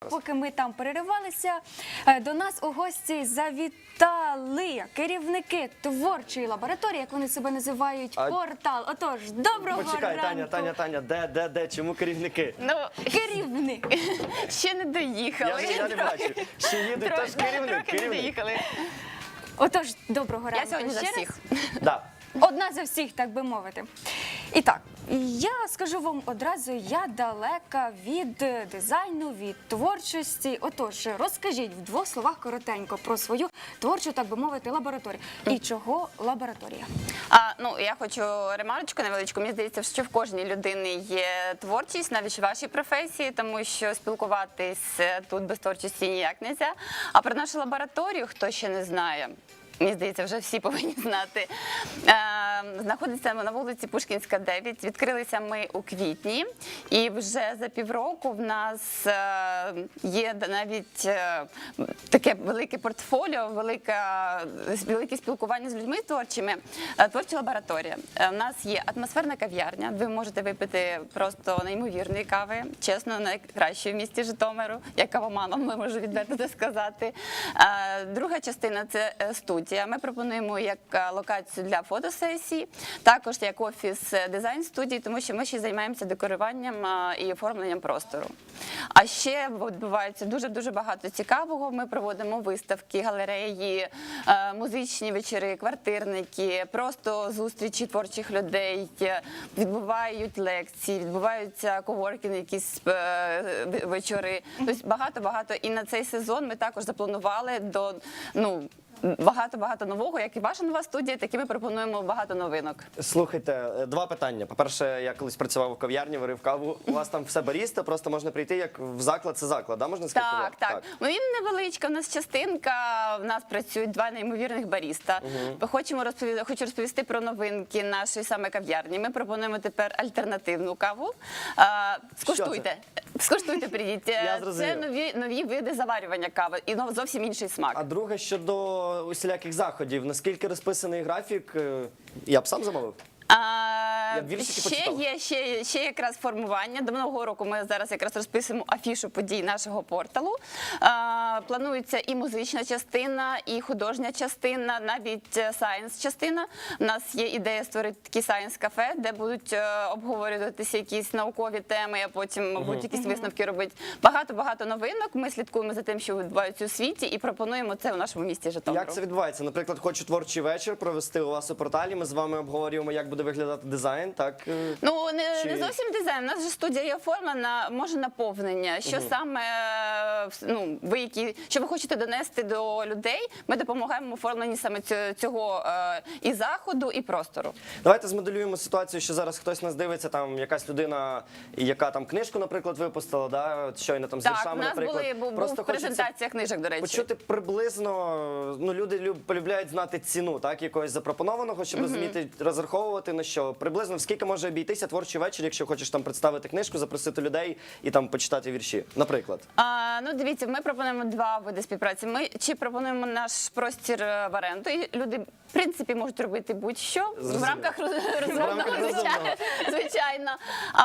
Поки ми там переривалися, е, до нас у гості завітали керівники творчої лабораторії, як вони себе називають, А- портал. Отож, доброго Почекай, ранку. Таня, Таня, Таня, де, де, де, чому керівники? Ну, Керівник. ще не доїхали. Я, я не бачу. Ще їдуть, Трохи- тож керівник, Трохи не керівник. доїхали. Отож, доброго ранку. Я сьогодні за ще всіх. раз. Да. Одна за всіх, так би мовити. І так, я скажу вам одразу, я далека від е, дизайну, від творчості. Отож, розкажіть в двох словах коротенько про свою творчу, так би мовити, лабораторію. І чого лабораторія? А, ну, я хочу ремарочку невеличку. Мені здається, що в кожній людини є творчість, навіть в вашій професії, тому що спілкуватись е, тут без творчості ніяк не можна. А про нашу лабораторію, хто ще не знає. Мені здається, вже всі повинні знати. Е, знаходиться на вулиці Пушкінська, 9. Відкрилися ми у квітні, і вже за півроку в нас е, є навіть е, таке велике портфоліо, велике спілкування з людьми творчими. Творча лабораторія. У нас є атмосферна кав'ярня. Ви можете випити просто неймовірної кави, чесно, найкращої в місті Житомиру, як кавоманом, можу відверто сказати. Друга частина це е, студія. Ми пропонуємо як е, локацію для фотосесій, також як офіс е, дизайн студії, тому що ми ще займаємося декоруванням е, і оформленням простору. А ще відбувається дуже дуже багато цікавого. Ми проводимо виставки, галереї, музичні вечори, квартирники, просто зустрічі творчих людей. Відбувають лекції, відбуваються коворкінги, якісь вечори. Тобто багато багато. І на цей сезон ми також запланували до ну. Багато багато нового, як і ваша нова студія, так і ми пропонуємо багато новинок. Слухайте, е, два питання. По-перше, я колись працював у кав'ярні, варив каву. У вас там все баріста, просто можна прийти як в заклад, це заклад, да? можна сказати? Так, так. Ну, він невеличка. У нас частинка. В нас працюють два неймовірних баріста. Ми хочемо розповісти, хочу розповісти про новинки нашої саме кав'ярні. Ми пропонуємо тепер альтернативну каву. А, скуштуйте. Скуштуйте, прийдіть. Я Це нові нові види заварювання кави і зовсім інший смак. А друге щодо усіляких заходів, наскільки розписаний графік, е, я б сам замовив. А, віршики ще є ще, ще якраз формування. До нового року ми зараз якраз розписуємо афішу подій нашого порталу. А, планується і музична частина, і художня частина, навіть сайенс частина. У нас є ідея створити такі сайенс кафе, де будуть е, обговорюватися якісь наукові теми, а потім, мабуть, якісь висновки робити. Багато багато новинок. Ми слідкуємо за тим, що відбувається у світі, і пропонуємо це у нашому місті Житомиру. Як це відбувається? Наприклад, хочу творчий вечір провести у вас у порталі. Ми з вами обговорюємо, як буде виглядати дизайн. Так е, Ну не, Чи- не зовсім дизайн. У нас же студія є оформлена, може наповнення. Що саме е, ну, ви які що ви хочете донести до людей? Ми допомагаємо в оформленні саме цього, е, і заходу, і простору. Давайте змоделюємо ситуацію, що зараз хтось нас дивиться, там якась людина, яка там книжку, наприклад, випустила, да, щойно там з Так, у віршами, нас наприклад. були був, Просто був презентація книжок. До речі, Почути приблизно, ну люди люб, полюбляють знати ціну, так якогось запропонованого, щоб розуміти, розраховувати на що. Приблизно в скільки може обійтися творчий вечір, якщо хочеш там представити книжку, запросити людей і там почитати вірші. Наприклад, А, ну дивіться, ми пропонуємо два види співпраці. Ми чи пропонуємо наш простір е, в оренду, і люди в принципі можуть робити будь-що в рамках роз- розумного, звичайно. звичайно. А,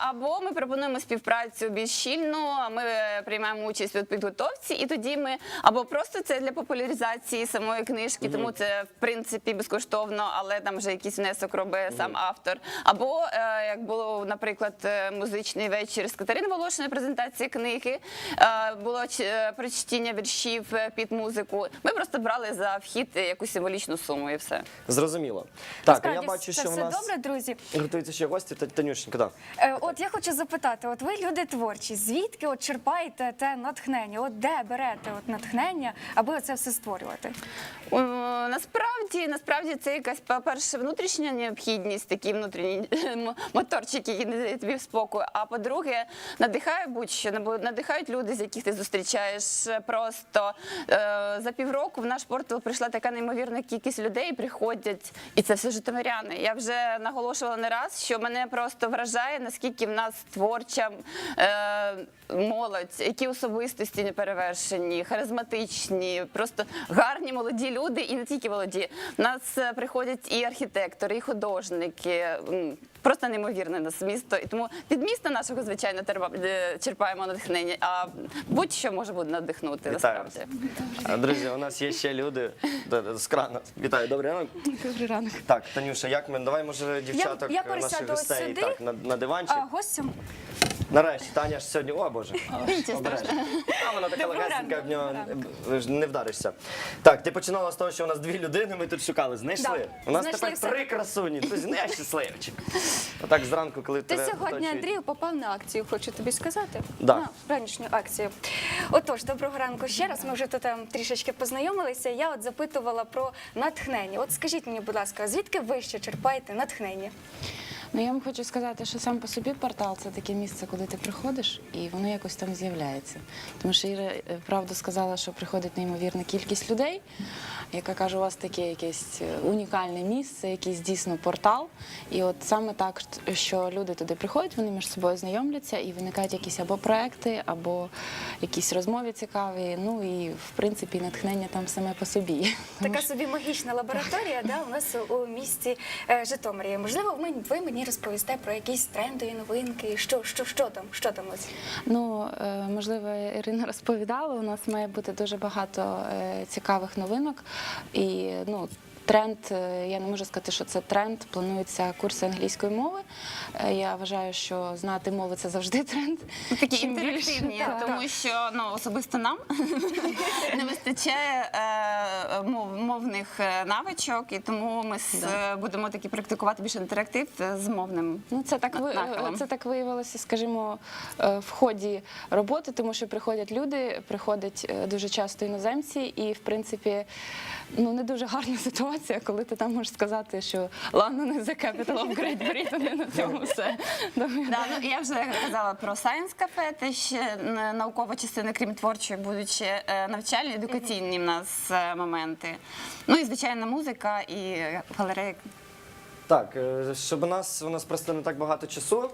або ми пропонуємо співпрацю більш щільну. а Ми приймаємо участь у підготовці, і тоді ми або просто це для популяризації самої книжки, тому це в принципі безкоштовно, але там вже якийсь внесок робить сам автор. Або е, як було, наприклад, е, музичний вечір з Катерини Волошиної презентації книги, е, було прочтіння віршів під музику. Ми просто брали за вхід якусь символічну суму і все. зрозуміло. Так, а я бачу, це що в все нас добре, друзі. готуються ще гості. Та- Танюшенька, да. Е, От я хочу запитати: от ви люди творчі, звідки от черпаєте те натхнення? От де берете от натхнення, аби це все створювати? О, Насправді, насправді це якась по-перше внутрішня необхідність, такі внутрішні м- моторчики, які не дають тобі спокою. А по-друге, надихає будь-що надихають люди, з яких ти зустрічаєш. Просто е, за півроку в наш портал прийшла така неймовірна кількість людей, приходять, і це все житомиряни. Я вже наголошувала не раз, що мене просто вражає, наскільки в нас творча е, молодь, які особистості неперевершені, харизматичні, просто гарні молоді люди, і не тільки молоді. У нас е, приходять і архітектори, і художники. Просто неймовірне нас місто. І тому від міста нашого, звичайно, е, черпаємо натхнення, а будь-що може буде надихнути Вітаю насправді. Друзі, у нас є ще люди з крана. Вітаю, добрий ранок. Добрий ранок. Так, Танюша, як ми? Давай, може, дівчаток я я наших гостей сюди. так, на, на диванчик. А гостям Нарешті, Таня ж сьогодні, о Боже. Нічого страшного. А вона така Доброго легесенька, ранку, в нього доброго ж не вдаришся. Так, ти починала з того, що у нас дві людини, ми тут шукали. Знайшли? Да, У нас знайшли тепер все. три красуні. Я щасливчик. Отак зранку, коли Ти тебе сьогодні, оточують. Андрію, попав на акцію, хочу тобі сказати. Да. На ранішню акцію. Отож, доброго ранку ще раз. Ми вже тут там трішечки познайомилися. Я от запитувала про натхнення. От скажіть мені, будь ласка, звідки ви ще черпаєте натхнення? Ну я вам хочу сказати, що сам по собі портал це таке місце, куди ти приходиш, і воно якось там з'являється. Тому що Іра е, правду сказала, що приходить неймовірна кількість людей, яка каже, у вас таке якесь е, унікальне місце, якийсь дійсно портал. І от саме так, що люди туди приходять, вони між собою знайомляться і виникають якісь або проекти, або якісь розмови цікаві. Ну і в принципі натхнення там саме по собі. Така собі магічна лабораторія, да, у нас у- місті е, Житомирі. Можливо, ви, мені розповісте про якісь трендові новинки. Що, що, що там? Що там ось? Ну, е, можливо, Ірина розповідала, у нас має бути дуже багато цікавих новинок. І ну, тренд, е, я не можу сказати, що це тренд. Плануються курси англійської мови. Е, Я вважаю, що знати мови це завжди тренд. Ну, Такі Чим більше- інтерактивні, Так. тому що ну особисто нам не вистачає е, мов, мовних е, навичок, і тому ми е, будемо такі практикувати більше інтерактив з мовним. Ну, це так ви нахилом. це так виявилося, скажімо, в ході роботи, тому що приходять люди, приходять дуже часто іноземці, і в принципі, ну не дуже гарна ситуація, коли ти там можеш сказати, що London is the capital of Great Britain, і на цьому все. Да, ну я вже казала про Science Cafe, те ще наукова частина, крім творчої, будуть ще е, навчальні, едукаційні в нас е, моменти. Ну і звичайно музика і галерея. Так, е, щоб у нас у нас просто не так багато часу.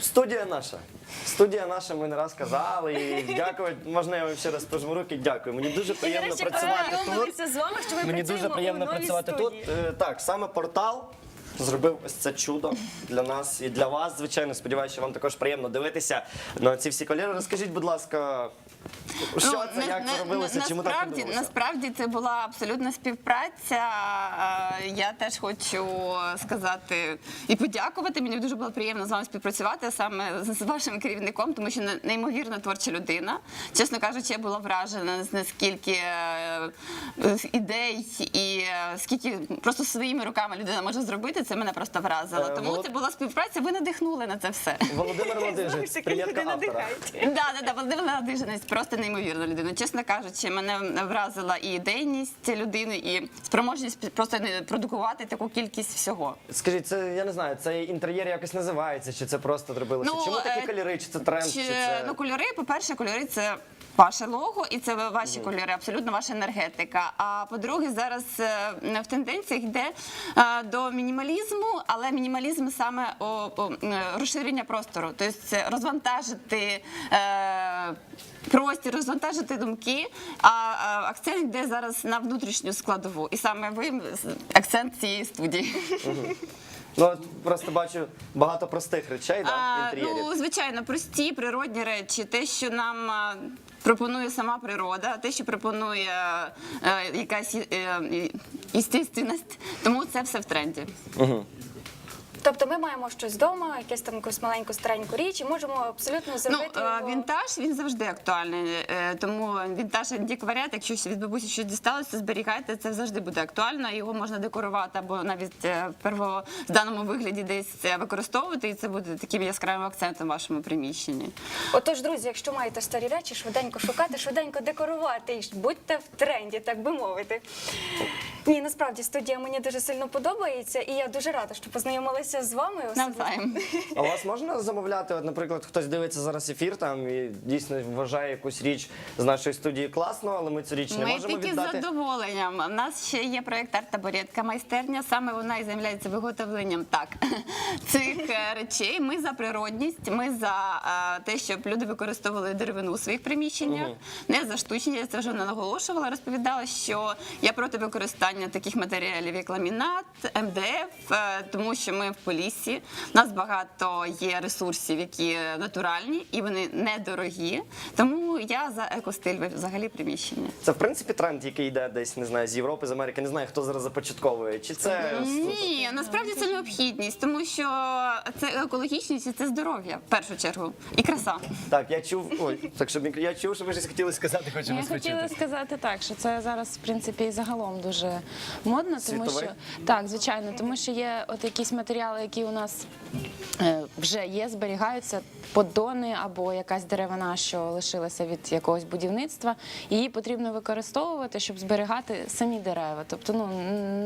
Студія наша. Студія наша, ми не раз казали. І дякувати, Можна я вам ще раз пожму руки? Дякую. Мені дуже приємно працювати тут. з вами, що ми Мені працюємо дуже приємно у новій працювати студії. тут. Е, Так, саме портал зробив ось це чудо для нас і для вас, звичайно. Сподіваюся, що вам також приємно дивитися на ці всі кольори. Розкажіть, будь ласка, що Ну, це, як це робилося, чому так насправді, відбулося? насправді це була абсолютна співпраця. Е, Я теж хочу сказати і подякувати. Мені дуже було приємно з вами співпрацювати саме з вашим керівником, тому що не- неймовірно творча людина. Чесно кажучи, я була вражена наскільки е, е, ідей і е, скільки просто своїми руками людина може зробити. Це мене просто вразило. Е, Тому Волод- це була співпраця. Ви надихнули на це все. Володимир Знову ж таки, привітка люди автора. надихають. Да, да, да, Володимир Ладижинець просто неймовірна людина. Чесно кажучи, мене вразила і ідейність людини, і спроможність просто не продукувати таку кількість всього. Скажіть, це я не знаю, це інтер'єр якось називається, чи це просто зробилося? Ну, Чому такі е, кольори? Чи це тренд? Чи, Чи, це... Ну, кольори, по-перше, кольори це. Ваше лого, і це ваші кольори, абсолютно ваша енергетика. А по-друге, зараз е, в тенденціях йде е, до мінімалізму, але мінімалізм саме о, о, розширення простору, тобто розвантажити е, простір, розвантажити думки. А, а акцент йде зараз на внутрішню складову, і саме ви акцент цієї студії. Ну, от просто бачу багато простих речей, да, А, інтер'єрів. ну, звичайно, прості природні речі, те, що нам а, пропонує сама природа, те, що пропонує е, якась е, е. Тому це все в тренді. Тобто ми маємо щось вдома, якусь там якусь маленьку стареньку річ, і можемо абсолютно Ну, зробити е, його... вінтаж він завжди актуальний. е, Тому вінтаж антикваріат, якщо від бабусі щось дісталося, зберігайте, це завжди буде актуально. Його можна декорувати або навіть е, в первозданому вигляді десь використовувати, і це буде таким яскравим акцентом в вашому приміщенні. Отож, друзі, якщо маєте старі речі, швиденько шукати, швиденько декорувати і будьте в тренді, так би мовити. Ні, насправді студія мені дуже сильно подобається, і я дуже рада, що познайомилася з вами. Навзаєм. А у вас можна замовляти? От, наприклад, хтось дивиться зараз ефір там і дійсно вважає якусь річ з нашої студії класно, але ми цю річ не Ми можемо тільки з віддати. задоволенням. У нас ще є проєкт «Арт-табуретка майстерня. Саме вона і займається виготовленням так цих е, речей. Ми за природність, ми за е, те, щоб люди використовували деревину у своїх приміщеннях, не за штучні. Я це вже не наголошувала. Розповідала, що я проти використання таких матеріалів, як ламінат, МДФ, е, тому що ми по лісі. У нас багато є ресурсів, які натуральні і вони недорогі. Тому я за екостиль взагалі приміщення. Це в принципі тренд, який йде десь, не знаю, з Європи, з Америки. Не знаю, хто зараз започатковує. Чи це Ні, насправді це необхідність, тому що це екологічність і це здоров'я в першу чергу і краса. так? Я чув. Ой, так щоб я чув, що ви щось хотіли сказати, хочемо Я хотіла сказати так, що це зараз в принципі і загалом дуже модно, тому Світовий? що так, звичайно, тому що є от якісь матеріали, які у нас е, вже є, зберігаються поддони або якась деревина, що лишилася від якогось будівництва. Її потрібно використовувати, щоб зберігати самі дерева. Тобто, ну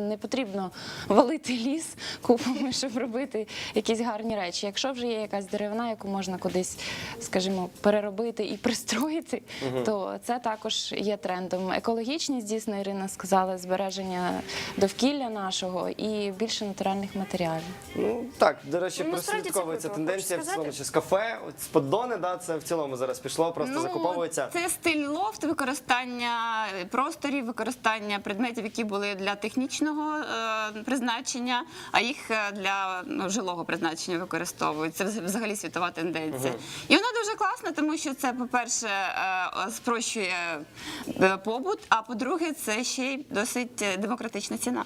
не потрібно валити ліс купами, щоб робити якісь гарні речі. Якщо вже є якась деревина, яку можна кудись, скажімо, переробити і пристроїти, то це також є трендом. Екологічність, дійсно, Ірина сказала, збереження довкілля нашого і більше натуральних матеріалів. Ну так, до речі, Ну, прослідковується тенденція в цілому чи з кафе, от з поддони, да, це в цілому зараз пішло, просто закуповується. Ну, Це стиль лофт, використання просторів, використання предметів, які були для технічного е, призначення, а їх е, для ну, жилого призначення використовують. Це взагалі світова тенденція. І вона дуже класна, тому що це, по-перше, е, спрощує побут, а по-друге, це ще й досить демократична ціна.